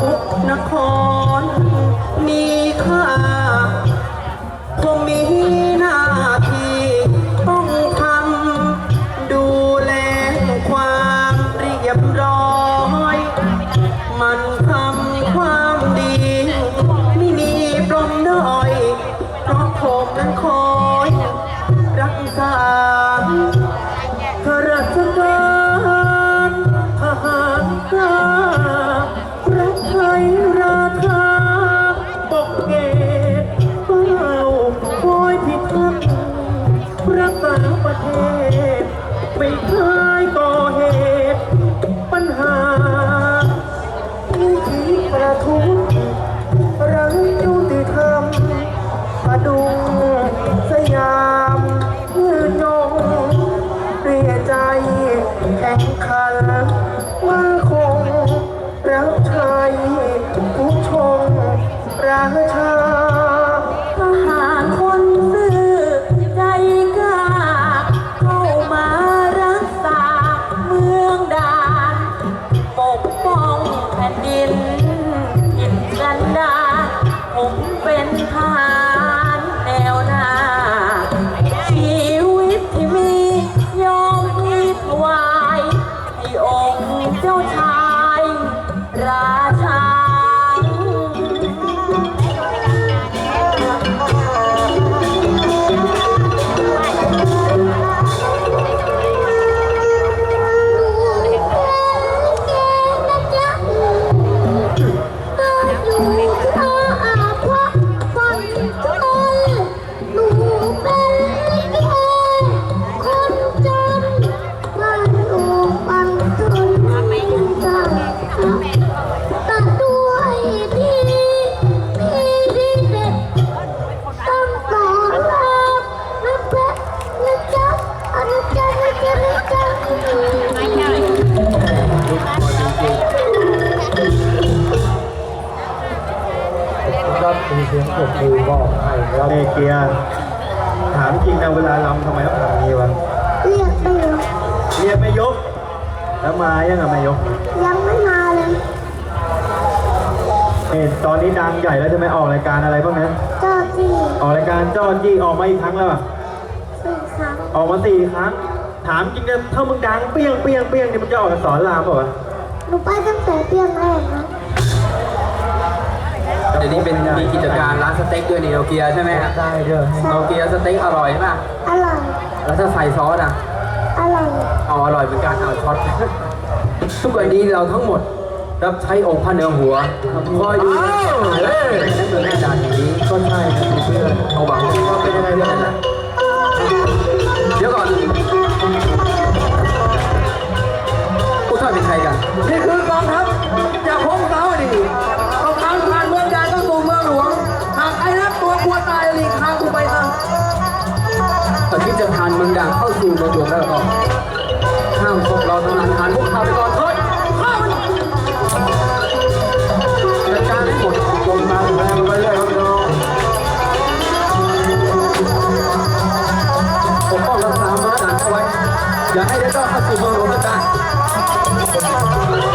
ทุกนคร มีค่าคงมีหน้าที่ต้องทำดูแลความเรียบร้อย มัน ประเทศ ไม่เคยก่อเหตุ ปัญหาที่ประทุกข์รังยุติธรรมพดุงสยามยืนยงเรียใจแข่งขันว่าคงรับใช้ผู้ชมราชา ก็มีเสียงปรบมือบอกให้เราเอเกียร์ถามจริงนะเวลาลำทำไมต้องทำอย่างนี้วะเรียกไปเหรอเรียกไม่ยก แล้วมายังอะไม่ยก ยังไม่มาเลยเอ็ตอนนี้ดังใหญ่แล้วจะไม่ออกรายการอะไรบ้างนะเจ้าที่ออกรายการจอจี้ออกมาอีกครั้งแล้วอะสี่ครั้งออกมาสี่ครั้ง ถามจริงนะถ้ามึงดังเปี้ยงเปี้ยงเปี้ยงนี่มึงจะออกจากสอนรามเปล่าวะหนูไปตั้งแต่เพียงแรกนะเดี๋ยวนี้เป็นมีกิจการร้านสเต็กด้วยนี่โนเกียใช่ไหมฮะได้เด้อโนเกียสเต็กอร่อยมากอร่อย แล้วถ้าใส่ซอสอะอร่อยเอาอร่อยเหมือนกันเอาช็อตทุกวันนี้เราทั้งหมดรับใช้องค์พระเหนือหัวคอยดูแล อยากษามาตรฐานเอาไว้อย่าให้ได้ต้องเข้าสู่เมืองหลวงนะจ๊ะ